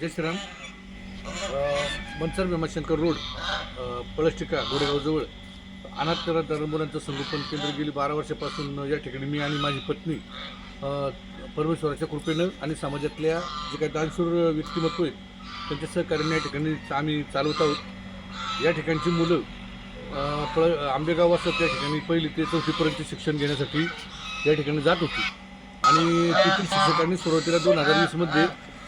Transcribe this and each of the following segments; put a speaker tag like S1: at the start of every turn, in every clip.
S1: जय श्रीराम. अ, मनसर भीमाशंकर रोड अ, पळसटिका गोडेगावजवळ अनाथ संगोपन केंद्र गेली बारा वर्षापासून या ठिकाणी मी आणि माझी पत्नी परमेश्वराच्या कृपेनं आणि समाजातल्या जे काही दानशूर व्यक्तिमत्व आहेत त्यांच्या सहकार्याने या ठिकाणी आम्ही चालवत आहोत. या ठिकाणची मुलं पळ आंबेगाव असत त्या ठिकाणी पहिली ते चौथीपर्यंत शिक्षण घेण्यासाठी या ठिकाणी जात होती. आणि तेथील शिक्षकांनी सुरुवातीला दोन हजार वीसमध्ये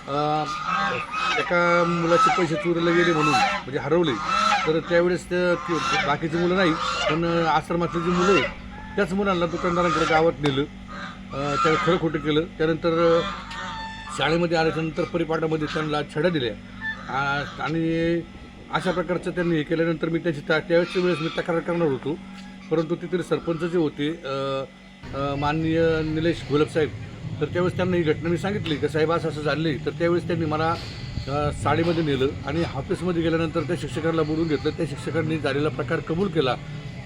S1: एका मुलाचे पैसे चोरीला गेले म्हणून म्हणजे हरवले. तर त्यावेळेस ते बाकीची मुलं नाही पण आश्रमातली जी मुलं आहे त्याच मुलांना दुकानदारांकडे गावात नेलं. अ, खरं खोटं केलं. त्यानंतर शाळेमध्ये आल्याच्यानंतर परिपाठामध्ये त्यांना छड्या दिल्या. आणि अशा प्रकारचं त्यांनी हे केल्यानंतर मी त्यांची त्या त्यावेळेच्या वेळेस मी तक्रार करणार होतो. परंतु तिथे सरपंच जे होते माननीय निलेश घोलप साहेब तर त्यावेळेस त्यांना ही घटना मी सांगितली की साहेब असं असं झाले तर त्यावेळेस त्यांनी मला साडीमध्ये नेलं आणि ऑफिसमध्ये गेल्यानंतर त्या शिक्षकांना बोलून घेतलं. त्या शिक्षकांनी झालेला प्रकार कबूल केला.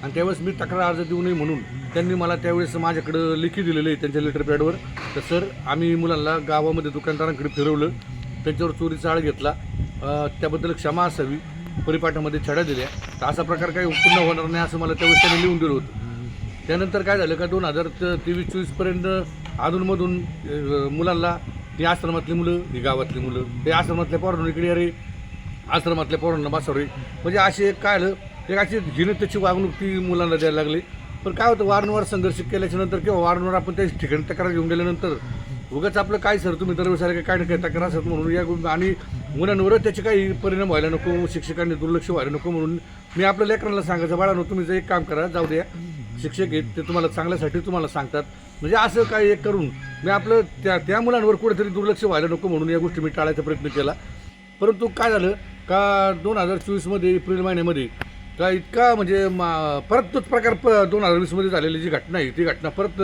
S1: आणि त्यावेळेस मी तक्रार अर्ज देऊ नये म्हणून त्यांनी मला त्यावेळेस माझ्याकडं लेखी दिलेलं आहे त्यांच्या लेटर पॅडवर तर सर आम्ही मुलांना गावामध्ये दुकानदारांकडे फिरवलं. त्यांच्यावर चोरीचा आळ घेतला. त्याबद्दल क्षमा असावी. परिपाठामध्ये छड्या दिल्या. तर असा प्रकार काही उत्पन्न होणार नाही असं मला त्यावेळेस त्यांनी लिहून दिलं होतं. त्यानंतर काय झालं का दोन हजार तेवीस चोवीसपर्यंत अधूनमधून मुलांना ती आश्रमातली मुलं ही गावातली मुलं ते आश्रमातल्या पोरांना इकडे अरे आश्रमातल्या पोरांना बसवरे म्हणजे असे काय आलं एक अशी हीनतेची वागणूक ती मुलांना द्यायला लागली. पण काय होतं वारंवार संघर्ष केल्याच्यानंतर किंवा वारंवार आपण त्या ठिकाणी तक्रार घेऊन गेल्यानंतर उगाच आपलं काय सर तुम्ही दरवेळेस काय ना काय तक्रार असत म्हणून या आणि मुलांवर त्याचे काही परिणाम व्हायला नको शिक्षकांनी दुर्लक्ष व्हायला नको म्हणून मी आपल्या लेकरांना सांगायचं बाळानो तुम्ही जर एक काम करा जाऊ द्या. शिक्षक आहेत ते तुम्हाला चांगल्यासाठी तुम्हाला सांगतात. म्हणजे असं काही एक करून मी आपलं त्या त्या मुलांवर कुठेतरी दुर्लक्ष व्हायला नको म्हणून या गोष्टी मी टाळायचा प्रयत्न केला. परंतु काय झालं? का दोन हजार चोवीसमध्ये एप्रिल महिन्यामध्ये का इतका म्हणजे मा परत तोच प्रकार प दोन हजार वीसमध्ये झालेली जी घटना आहे ती घटना परत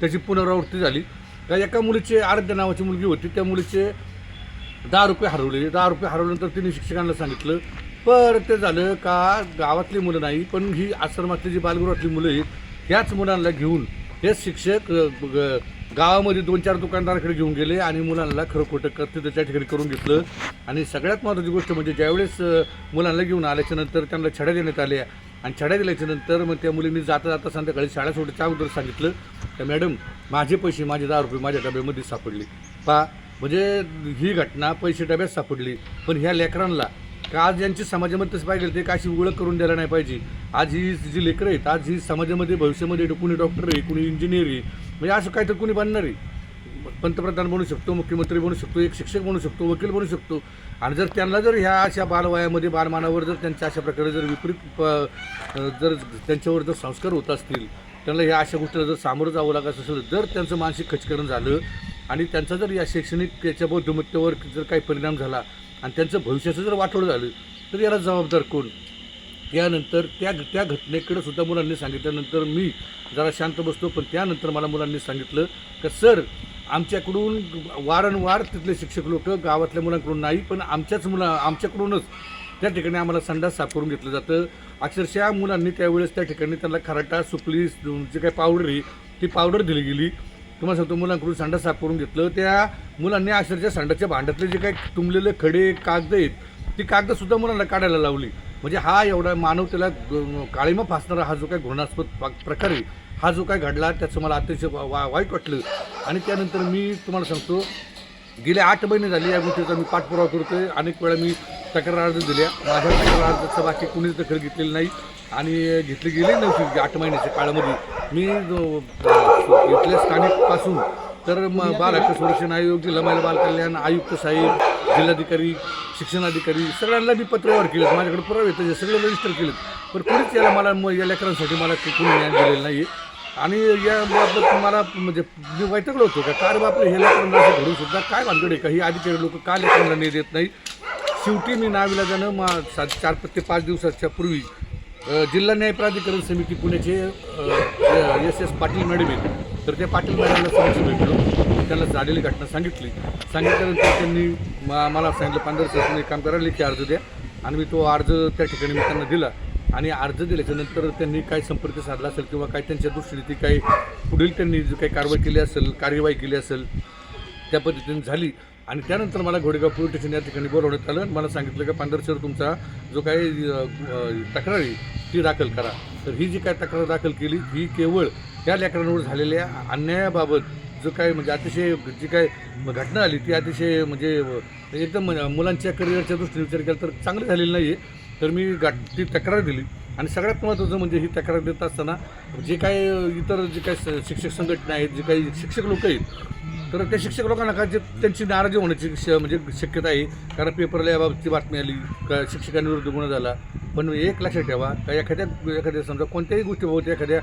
S1: त्याची पुनरावृत्ती झाली. का एका मुलीचे आराध्य नावाची मुलगी होती त्या मुलीचे दहा रुपये हरवले. दहा रुपये हरवल्यानंतर तिने शिक्षकांना सांगितलं पर ते झालं का? गावातली मुलं नाही पण ही आश्रमातली जी बालगृहातली मुलं आहेत ह्याच मुलांना घेऊन हे शिक्षक ग- गावामध्ये दोन चार दुकानदाराकडे घेऊन गेले आणि मुलांना खरं खोटं करते त्या ठिकाणी करून घेतलं. आणि सगळ्यात महत्त्वाची गोष्ट म्हणजे ज्यावेळेस मुलांना घेऊन आल्याच्यानंतर त्यांना छड्या देण्यात आल्या आणि छड्या दिल्याच्या नंतर मग त्या मुलींनी जाता जाता संध्याकाळी शाळा सोडच्या अगोदर सांगितलं. तर मॅडम माझे पैसे माझे दहा रुपये माझ्या डब्यामध्ये सापडले. पा म्हणजे ही घटना पैसे डब्यात सापडली पण ह्या लेकरांना का आज यांची समाजामध्ये तसं पाहिजे ते काशी ओळख करून द्यायला नाही पाहिजे. आज ही जी लेकरं आहेत आज ही समाजामध्ये भविष्यामध्ये कुणी डॉक्टर आहे कुणी इंजिनियर आहे म्हणजे असं काहीतरी कुणी बनणार आहे. पंतप्रधान बनू शकतो मुख्यमंत्री बनू शकतो एक शिक्षक बनू शकतो वकील बनू शकतो. आणि जर त्यांना जर ह्या अशा बालवयामध्ये बालमानावर जर त्यांच्या अशा प्रकारे जर विपरीत प- जर त्यांच्यावर जर संस्कार होत असतील त्यांना ह्या अशा गोष्टीला जर सामोरं जावं लागत असेल जर त्यांचं मानसिक खचकरण झालं. आणि त्यांचा जर या शैक्षणिक याच्या बौद्धमत्तेवर जर काही परिणाम झाला आणि त्यांचं भविष्याचं जर वाटोळ झालं तर याला जबाबदार कोण? त्यानंतर त्या त्या घटनेकडे सुद्धा मुलांनी सांगितल्यानंतर मी जरा शांत बसतो पण त्यानंतर मला मुलांनी सांगितलं का सर आमच्याकडून वारंवार तिथले शिक्षक लोक गावातल्या मुलांकडून नाही पण आमच्याच मुला आमच्याकडूनच त्या ठिकाणी आम्हाला संडास साफ करून घेतलं जातं. अक्षरशः मुलांनी त्यावेळेस त्या ठिकाणी त्यांना खराटा सुपली जे काही पावडर आहे ती पावडर दिली गेली. तुम्हाला सांगतो मुलांकडून सांडा साफ करून घेतलं. त्या मुलांनी अक्षरशः सांडाच्या भांड्यातले जे काही तुंबलेले खडे कागद आहेत ती कागदसुद्धा मुलांना काढायला लावली. म्हणजे हा एवढा मानवतेला काळीमा फासणारा हा जो काही घृणास्पद प्रकार आहे हा जो काय घडला त्याचं मला अतिशय वा वाईट वाटलं. आणि त्यानंतर मी तुम्हाला सांगतो गेले आठ महिने झाले या गोष्टीचा मी पाठपुरावा करतोय. अनेक वेळा मी तक्रार अर्ज दिल्या. माझ्या तक्रार अर्जाचं बाकी कुणीच दखल घेतलेली नाही. आणि घेतली गेली नव्हती आठ महिन्याच्या काळामध्ये. मी जो- इथल्या स्थानिकपासून तर मग बाल हक्क संरक्षण आयोग जिल्हा महिला बालकल्याण आयुक्त साहेब जिल्हाधिकारी शिक्षणाधिकारी सगळ्यांना मी पत्रव्यवहार केलेत. माझ्याकडे पुरावे त्याचे सगळे रजिस्टर केलेत. पण कोणीच याला मला मग या लेकरांसाठी मला कोणी न्याय दिलेलं नाही आणि याबाबत मला म्हणजे मी वैतागलो होतो का कार बापले हे लेकरांना असं घडून सुद्धा काय भानगड आहे का? ही अधिकारी लोक का लेकरांना नाही देत नाही शेवटी मी नाविलाजानं मा सात चार ते पाच दिवसाच्या पूर्वी जिल्हा न्याय प्राधिकरण समिती पुण्याचे एस एस पाटील मॅडम आहेत. तर त्या पाटील मॅडमला समक्ष भेटलो. त्यांना झालेली घटना सांगितली. सांगितल्यानंतर त्यांनी मा- मला सांगितलं पंधरा दिवसात काम करायला की अर्ज द्या. आणि मी तो अर्ज त्या ठिकाणी मी त्यांना दिला. आणि अर्ज दिल्याच्या नंतर त्यांनी काय संपर्क साधला असेल किंवा काय त्यांच्या दृष्टीने ती काही पुढील त्यांनी जी काही कारवाई केली असेल कार्यवाही केली असेल त्या पद्धतीने झाली. आणि त्यानंतर मला घोडेगाव पोलीस स्टेशन या ठिकाणी बोलवण्यात आलं. आणि मला सांगितलं की पांढर सर तुमचा जो काही तक्रारी ती दाखल करा. तर ही जी काय तक्रार दाखल केली ही केवळ त्या लेकरांवर झालेल्या अन्यायाबाबत जो काय म्हणजे अतिशय जी काय घटना आली ती अतिशय म्हणजे, म्हणजे एकदम मुलांच्या करिअरच्या दृष्टीने विचार केला तर चांगली झालेली नाही आहे तर मी गाठ ती तक्रार दिली. आणि सगळ्यात महत्त्वाचं म्हणजे ही तक्रार देत असताना जे काय इतर जे काही शिक्षक संघटना आहेत जे काही शिक्षक लोक आहेत तर त्या शिक्षक लोकांना का जे त्यांची नाराजी होण्याची श म्हणजे शक्यता आहे. कारण पेपरला याबाबतची बातमी आली का शिक्षकांविरुद्ध गुन्हा झाला. पण एक लक्षात ठेवा का एखाद्या एखाद्या समजा कोणत्याही गोष्टीबाबत एखाद्या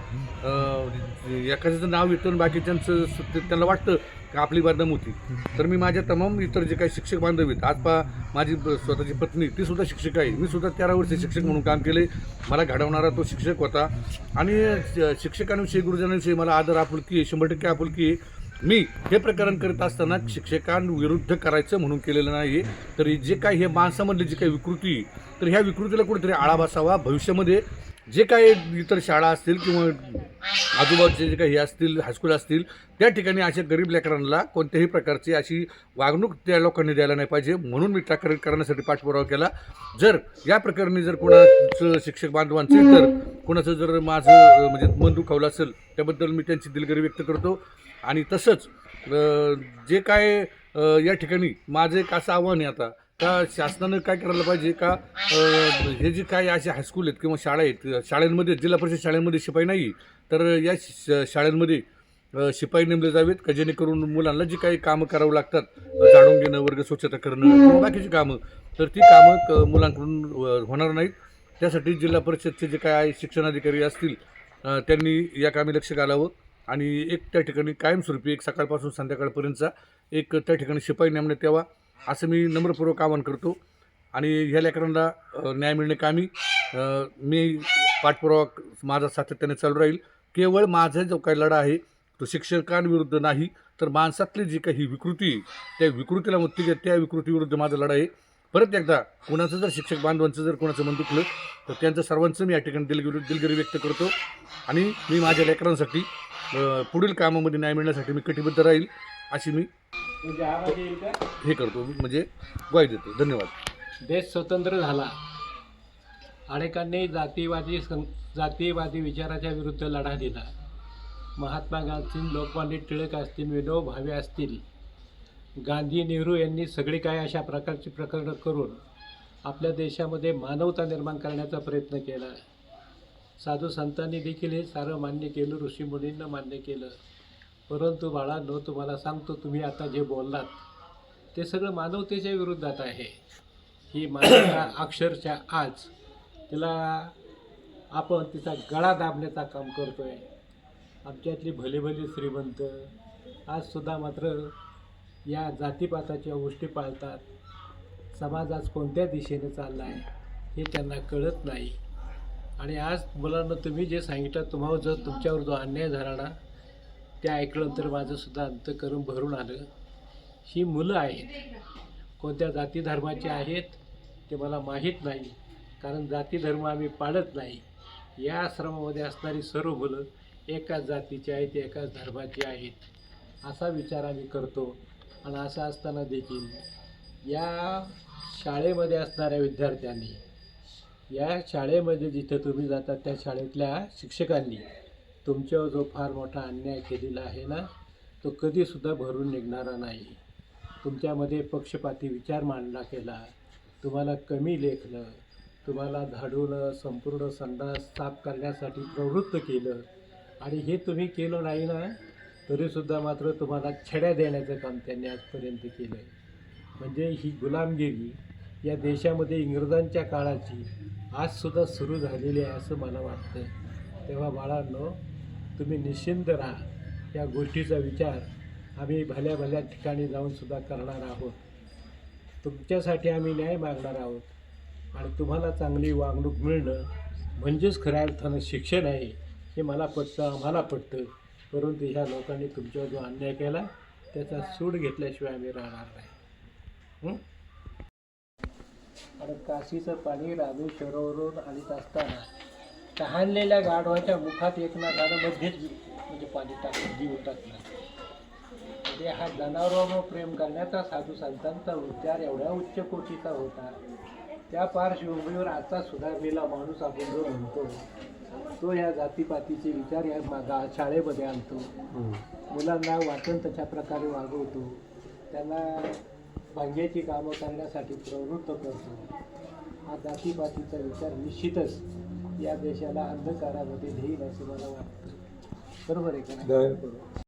S1: एखाद्याचं नाव येतं आणि बाकीच्यांचं त्यांना वाटतं का आपली बदनाम होती. तर मी माझ्या तमाम इतर जे काही शिक्षक बांधव आहेत आज पा माझी स्वतःची पत्नी ती सुद्धा शिक्षक आहे. मी सुद्धा तेरा वर्ष शिक्षक म्हणून काम केले मला घडवणारा तो शिक्षक होता. आणि श- शिक्षकांविषयी गुरुजनांविषयी मला आदर आपुलकी आहे शंभर टक्के आपुलकी आहे. मी हे प्रकरण करीत असताना शिक्षकांविरुद्ध करायचं म्हणून केलेलं नाही तर जे काही हे माणसामधली जी काही विकृती तर ह्या विकृतीला कुठेतरी आळा बसावा. भविष्यामध्ये जे काही इतर शाळा असतील किंवा आजूबाजूचे जे काही हे असतील हायस्कूल असतील त्या ठिकाणी अशा गरीब लेकरांना कोणत्याही प्रकारची अशी वागणूक त्या लोकांनी द्यायला नाही पाहिजे. म्हणून मी तक्रार करण्यासाठी पाठपुरावा केला. जर या प्रकरणी जर कोणाचं शिक्षक बांधवांचे तर कोणाचं जर माझं म्हणजे मन दुखावलं असेल त्याबद्दल मी त्यांची दिलगिरी व्यक्त करतो. आणि तसंच जे काय या ठिकाणी माझं एक असं आव्हान आहे आता का शासनानं काय करायला पाहिजे का हे जे काय असे हायस्कूल आहेत किंवा शाळा आहेत शाळांमध्ये जिल्हा परिषद शाळांमध्ये शिपाई नाही तर या श- शाळांमध्ये शिपाई नेमले जावेत का जेणेकरून मुलांना जी काही कामं करावं लागतात जाणून घेणं वर्ग स्वच्छता करणं किंवा बाकीची कामं तर ती कामं क- मुलांकडून होणार नाहीत. त्यासाठी जिल्हा परिषदचे जे काय शिक्षणाधिकारी असतील त्यांनी या कामी लक्ष घालावं. आणि एक त्या ठिकाणी कायमस्वरूपी एक सकाळपासून संध्याकाळपर्यंतचा एक त्या ठिकाणी शिपाई नेमण्यात यावा असं मी नम्रपूर्वक आवाहन करतो. आणि ह्या लेकरांना न्याय मिळणे कामी मी पाठपुरावा माझा सातत्याने चालू राहील. केवळ माझा जो काही लढा आहे तो शिक्षकांविरुद्ध नाही तर माणसातली जी काही विकृती त्या विकृतीला मुक्ती देत त्या विकृतीविरुद्ध माझा लढा आहे. परत एकदा कोणाचं जर शिक्षक बांधवांचं जर कोणाचं मन दुखलं तर त्यांचं सर्वांचं मी या ठिकाणी दिलगिरी दिलगिरी व्यक्त करतो. आणि मी माझ्या लेकरांसाठी पुढील कामामध्ये न्याय मिळण्यासाठी मी कटिबद्ध राहील अशी मी हे करतो. म्हणजे ग्वाही देतो. धन्यवाद.
S2: देश स्वतंत्र झाला. अनेकांनी जातीवादी सं जातीवादी विचाराच्या विरुद्ध लढा दिला. महात्मा गांधी लोकमान्य टिळक असतील विनोबा भावे असतील गांधी नेहरू यांनी सगळी काय अशा प्रकारची प्रकरणं करून आपल्या देशामध्ये मानवता निर्माण करण्याचा प्रयत्न केला. साधू संतांनी देखील हे सारं मान्य केलं ऋषीमुनींना मान्य केलं. परंतु बाळांनो तुम्हाला सांगतो तुम्ही आता जे बोललात ते सगळं मानवतेच्या विरुद्धात आहे. ही मानवता अक्षरशः आज तिला आपण तिचा गळा दाबण्याचा काम करतोय. आमच्यातली भले भले श्रीमंत आज सुद्धा मात्र या जातीपाताच्या गोष्टी पाळतात. समाज आज कोणत्या दिशेने चालला आहे हे त्यांना कळत नाही. आणि आज मुलांना तुम्ही जे सांगितलं तुम्हाला जर तुमच्यावर जो अन्याय झाला ना ते ऐकलं तर माझं सुद्धा अंतकरण भरून आलं. ही मुलं आहेत. कोणत्या जाती धर्माची आहेत ते मला माहीत नाही. कारण जाती धर्म आम्ही पाळत नाही. या आश्रमामध्ये असणारी सर्व मुलं एकाच जातीची आहेत एकाच धर्माची आहेत असा विचार आम्ही करतो. आणि असं असताना देखील या शाळेमध्ये असणाऱ्या विद्यार्थ्यांनी या शाळेमध्ये जिथं तुम्ही जाता त्या शाळेतल्या शिक्षकांनी तुमच्यावर जो फार मोठा अन्याय केलेला आहे ना तो कधीसुद्धा भरून निघणारा नाही. तुमच्यामध्ये पक्षपाती विचार मांडला केला तुम्हाला कमी लेखलं तुम्हाला धाडून संपूर्ण संडास साफ करण्यासाठी प्रवृत्त केलं. आणि हे तुम्ही केलं नाही ना तरीसुद्धा मात्र तुम्हाला छड्या देण्याचं काम त्यांनी आजपर्यंत केलं म्हणजे ही गुलामगिरी या देशामध्ये इंग्रजांच्या काळाची आजसुद्धा सुरू झालेली आहे असं मला वाटतं तेव्हा बाळांनो तुम्ही निश्चिंत राहा. या गोष्टीचा विचार आम्ही भल्या भल्या ठिकाणी जाऊन सुद्धा करणार आहोत. तुमच्यासाठी आम्ही न्याय मागणार आहोत. आणि तुम्हाला चांगली वागणूक मिळणं म्हणजेच खऱ्या अर्थानं शिक्षण आहे हे मला पटतं आम्हाला पटतं. परंतु ह्या लोकांनी तुमच्यावर जो अन्याय केला त्याचा सूड घेतल्याशिवाय आम्ही राहणार नाही. काशीचं पाणी रामेश्वरावरून आणत असताना तहानलेल्या गाढवाच्या मुखात एक नागानं मध्येच म्हणजे पाणी टाकून जीव टाकला. काळामध्ये हा जनावरांवर प्रेम करण्याचा साधू संतांचा विचार एवढ्या उच्च कोटीचा होता. त्या पार्श्वभूमीवर आता सुधारलेला माणूस आपण जो म्हणतो तो या जातीपातीचे विचार या मागा शाळेमध्ये आणतो. मुलांना वाचन तशा प्रकारे वागवतो. त्यांना भांग्याची कामं करण्यासाठी प्रवृत्त करतो. हा जातीपातीचा विचार निश्चितच या देशाला अंधकारामध्ये घेईल असं मला वाटतं. बरोबर आहे का